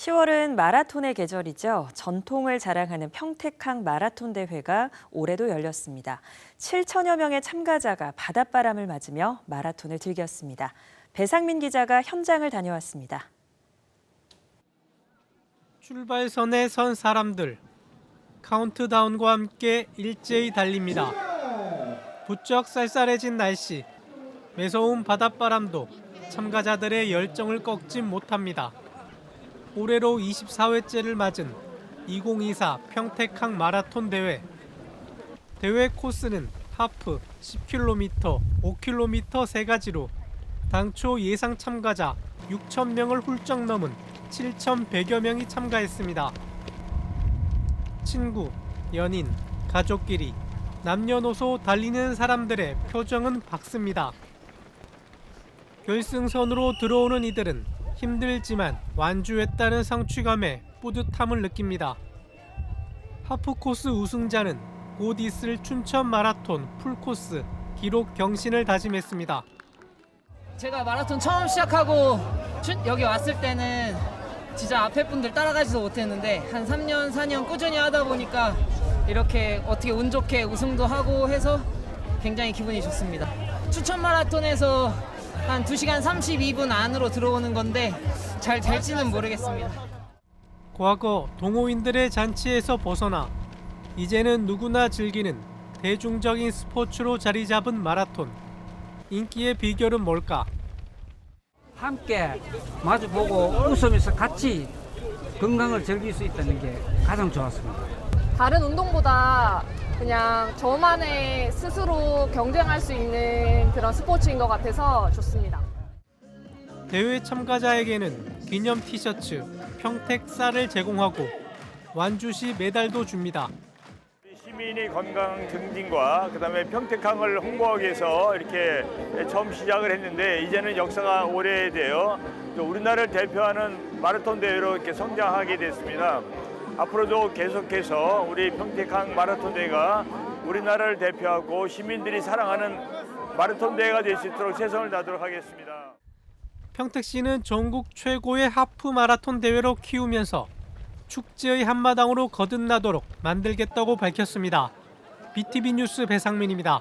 10월은 마라톤의 계절이죠. 전통을 자랑하는 평택항 마라톤 대회가 올해도 열렸습니다. 7천여 명의 참가자가 바닷바람을 맞으며 마라톤을 즐겼습니다. 배상민 기자가 현장을 다녀왔습니다. 출발선에 선 사람들 카운트다운과 함께 일제히 달립니다. 부쩍 쌀쌀해진 날씨, 매서운 바닷바람도 참가자들의 열정을 꺾지 못합니다. 올해로 24회째를 맞은 2024 평택항 마라톤 대회. 대회 코스는 하프, 10km, 5km 세 가지로 당초 예상 참가자 6천 명을 훌쩍 넘은 7,100여 명이 참가했습니다. 친구, 연인, 가족끼리 남녀노소 달리는 사람들의 표정은 밝습니다. 결승선으로 들어오는 이들은 힘들지만 완주했다는 성취감에 뿌듯함을 느낍니다. 하프코스 우승자는 곧 있을 춘천 마라톤 풀코스 기록 경신을 다짐했습니다. 제가 마라톤 처음 시작하고 춘- 여기 왔을 때는 진짜 앞에 분들 따라가지도 못했는데 한 3년, 4년 꾸준히 하다 보니까 이렇게 어떻게 운 좋게 우승도 하고 해서 굉장히 기분이 좋습니다. 추천 마라톤에서 한 2시간 32분 안으로 들어오는 건데 잘 될지는 모르겠습니다. 과거 동호인들의 잔치에서 벗어나 이제는 누구나 즐기는 대중적인 스포츠로 자리 잡은 마라톤. 인기의 비결은 뭘까? 함께 마주보고 웃으면서 같이 건강을 즐길 수 있다는 게 가장 좋았습니다. 다른 운동보다 그냥 저만의 스스로 경쟁할 수 있는 그런 스포츠인 것 같아서 좋습니다. 대회 참가자에게는 기념 티셔츠, 평택 쌀을 제공하고 완주시 메달도 줍니다. 시민의 건강 증진과 그다음에 평택항을 홍보하기 위해서 이렇게 처음 시작을 했는데 이제는 역사가 오래되어 또 우리나라를 대표하는 마라톤 대회로 이렇게 성장하게 됐습니다. 앞으로도 계속해서 우리 평택항 마라톤 대회가 우리나라를 대표하고 시민들이 사랑하는 마라톤 대회가 될 수 있도록 최선을 다하도록 하겠습니다. 평택시는 전국 최고의 하프 마라톤 대회로 키우면서 축제의 한마당으로 거듭나도록 만들겠다고 밝혔습니다. BTV 뉴스 배상민입니다.